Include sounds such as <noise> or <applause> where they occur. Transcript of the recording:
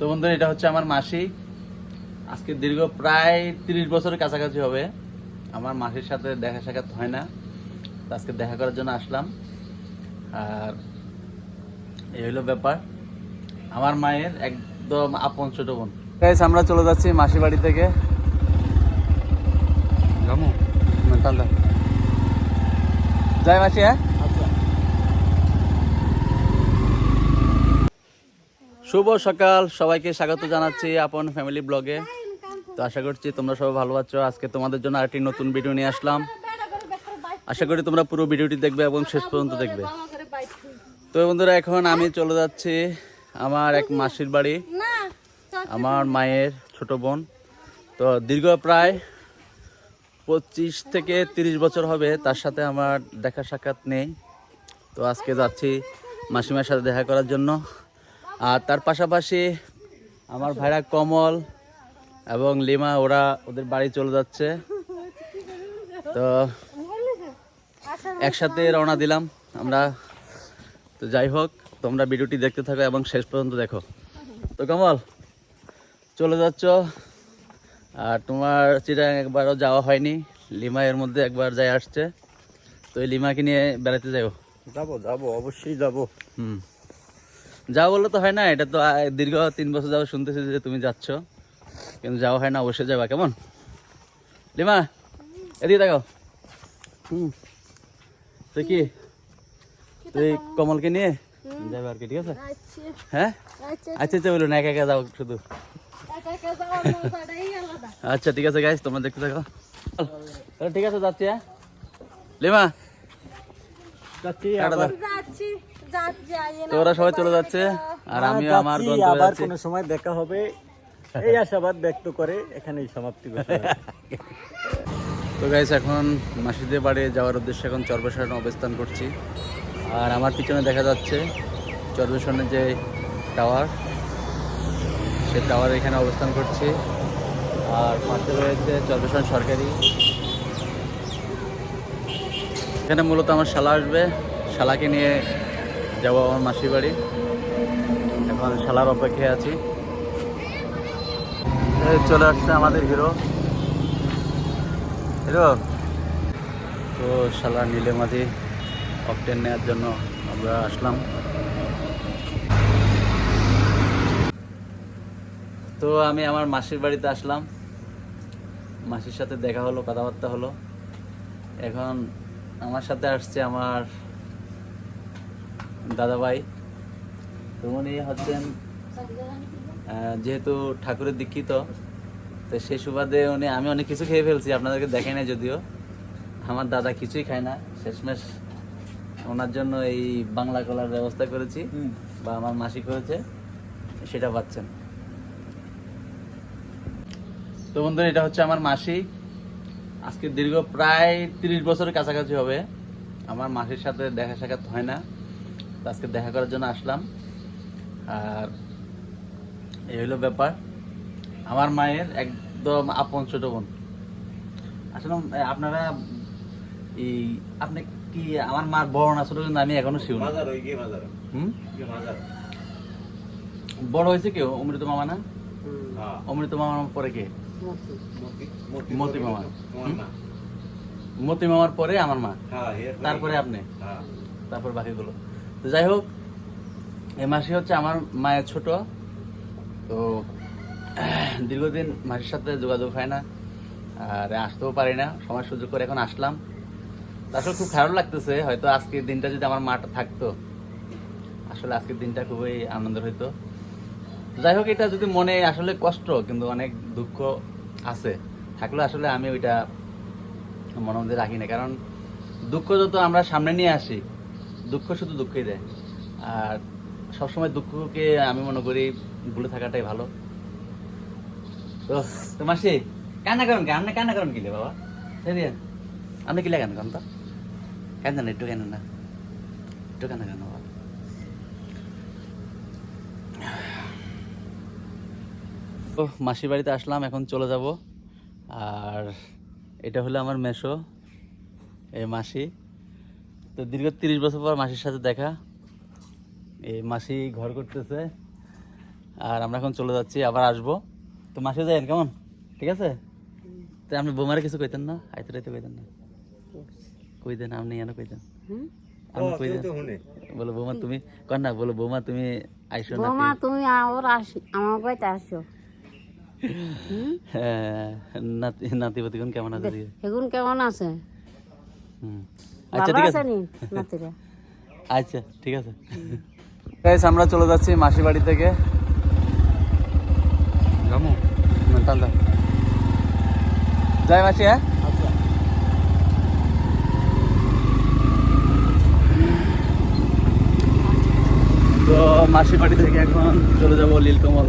তো বন্ধুরা এটা হচ্ছে আমার মাসি। আজকে দীর্ঘ প্রায় তিরিশ বছরের কাছাকাছি হবে। আমার মাসির সাথে দেখা সাক্ষাৎ হয় না। তো আজকে দেখা করার জন্য আসলাম। আর এই হলো ব্যাপার। আমার মায়ের একদম আপন ছোট বোন। আমরা চলে যাচ্ছি মাসি বাড়ি থেকে। যাই মাসি হ্যাঁ? শুভ সকাল। সবাইকে স্বাগত জানাচ্ছি আপন ফ্যামিলি ব্লগে। তো আশা করছি তোমরা সবাই ভালো আছো। আজকে তোমাদের জন্য আরেকটি নতুন ভিডিও নিয়ে আসলাম। আশা করি তোমরা পুরো ভিডিওটি দেখবে এবং শেষ পর্যন্ত দেখবে। তো বন্ধুরা, এখন আমি চলে যাচ্ছি আমার এক মাসির বাড়ি, আমার মায়ের ছোট বোন। তো দীর্ঘ প্রায় পঁচিশ থেকে তিরিশ বছর হবে, তার সাথে আমার দেখা সাক্ষাৎ নেই। তো আজকে যাচ্ছি মাসিমার সাথে দেখা করার জন্য। আর তার পাশাপাশি আমার ভাইরা কমল এবং লিমা ওরা ওদের বাড়ি চলে যাচ্ছে। তো একসাথে রওনা দিলাম আমরা। তো যাই হোক তোমরা ভিডিওটি দেখতে থাকো এবং শেষ পর্যন্ত দেখো। তো কমল চলে যাচ্ছ। আর তোমার চিরাং একবারও যাওয়া হয়নি। লিমা এর মধ্যে একবার যাই আসছে। তো এই লিমাকে নিয়ে বেড়াতে যাও যাব যাব অবশ্যই যাব। হুম। যাও বললে তো হয় না এটা তো দীর্ঘ তিন বছর যাব শুনতেছি যে তুমি যাচ্ছ। কিন্তু যাওয়া হয় না অবশ্যই যাবা কেমন? লিমা এদিকে দেখো হুম। তুই কি? তুই কমলকে নিয়ে? যাবে আর কি ঠিক আছে? হ্যাঁ? আচ্ছা আচ্ছা। বলুন একা একা যাও শুধু। আচ্ছা ঠিক আছে গাইস তোমরা দেখতে থাকো। তাহলে ঠিক আছে যাচ্ছি হ্যাঁ? লিমা। যাচ্ছি টাটা দাও। তো তো ওরা সবাই চলে যাচ্ছে আর আমি আমার গন্তব্যে আবার কোনো সময় দেখা হবে। <laughs> এই আশাবাদ ব্যক্ত করে এখানেই সমাপ্তি তো গাইস এখন মাসিদের বাড়ি যাওয়ার উদ্দেশ্যে এখন চরবেশনে অবস্থান করছি। আর আমার পিছনে দেখা যাচ্ছে চরবেশনের যে টাওয়ার সে টাওয়ার এখানে অবস্থান করছি। আর পাশে রয়েছে চরবেশন সরকারি। এখানে মূলত আমার শালা আসবে। শালাকে নিয়ে যাব আমার মাসির বাড়ি। এখন শালার অপেক্ষায় আছি। চলে আসছে আমাদের হিরো হিরো তো শালা নীলে মাঝি অকটেন নেওয়ার জন্য আমরা আসলাম। তো আমি আমার মাসির বাড়িতে আসলাম। মাসির সাথে দেখা হলো, কথাবার্তা হলো। এখন আমার সাথে আসছে আমার দাদাভাই তো উনি হচ্ছেন যেহেতু ঠাকুরের দীক্ষিত তো সেই সুবাদে উনি আমি অনেক কিছু খেয়ে ফেলছি আপনাদেরকে দেখাই না যদিও। আমার দাদা কিছুই খায় না শেষমেশ ওনার জন্য এই বাংলা কলার ব্যবস্থা করেছি বা আমার মাসি করেছে সেটা পাচ্ছেন। তো বন্ধুরা এটা হচ্ছে আমার মাসি। আজকে দীর্ঘ প্রায় তিরিশ বছরের কাছাকাছি হবে। আমার মাসির সাথে দেখা সাক্ষাৎ হয় না। আজকে দেখা করার জন্য আসলাম। আর এই হলো ব্যাপার। আমার মায়ের একদম আপন ছোট বোন। আসলে আপনারা এই আপনি কি আমার মার বড় না ছোট কিন্তু আমি এখনও শিউ না বড় হয়েছে কেউ? অমৃত মামা না? অমৃত মামার পরে কে? মতি। মামা। মতি মামার পরে আমার মা। তারপরে আপনি? তারপর বাকিগুলো। তো যাই হোক, এ মাসি হচ্ছে আমার মায়ের ছোট। তো, দীর্ঘদিন মাসির সাথে যোগাযোগ হয় না, আর আসতেও পারি না, সময় সুযোগ করে এখন আসলাম। আসলে খুব খারাপ লাগতেছে, হয়তো আজকের দিনটা যদি আমার মাটা থাকতো, আসলে আজকের দিনটা খুবই আনন্দের হইতো। যাই হোক, এটা যদি মনে আসলে কষ্ট, কিন্তু অনেক দুঃখ আছে। থাকলে আসলে আমি ওইটা মনের মধ্যে রাখি না, কারণ দুঃখ যত আমরা সামনে নিয়ে আসি দুঃখ শুধু দুঃখই দেয়। আর সবসময় দুঃখকে আমি মনে করি ভুলে থাকাটাই ভালো। তো তো মাসি, কান্না করেন কে? আপনি কান্না করেন কিলে বাবা? সেরি আপনি কিলে কেন করেন তো কেন না একটু কেন না? একটু কেন কেন বাবা? তো মাসির বাড়িতে আসলাম, এখন চলে যাব। আর এটা হলো আমার মেশো এই মাসি। তো দীর্ঘ তিরিশ বছর পর মাসির সাথে দেখা। এই মাসি ঘর করতেছে। আর আমরা এখন চলে যাচ্ছি আবার আসব। তো মাসে যাইন কেমন? ঠিক আছে? তো আপনি বৌমারে কিছু কইতেন না? আইতে রাইতে কইতেন না? কই দেন আপনি এনে কইতেন। আপনি কই দেন বলো বৌমা তুমি কর না বলো বৌমা তুমি আইসো না বৌমা তুমি ওর আসি আমার বাড়িতে আসো। হ্যাঁ, নাতি নাতিপতি কোন কেমন আছে? সেগুন কেমন আছে? হুম। আচ্ছা ঠিক আছে। আচ্ছা ঠিক আছে। গাইস আমরা চলে যাচ্ছি মাসি বাড়ি থেকে। যাই মাসি হ্যাঁ? তো মাসি বাড়ি থেকে এখন চলে যাব লীলকমল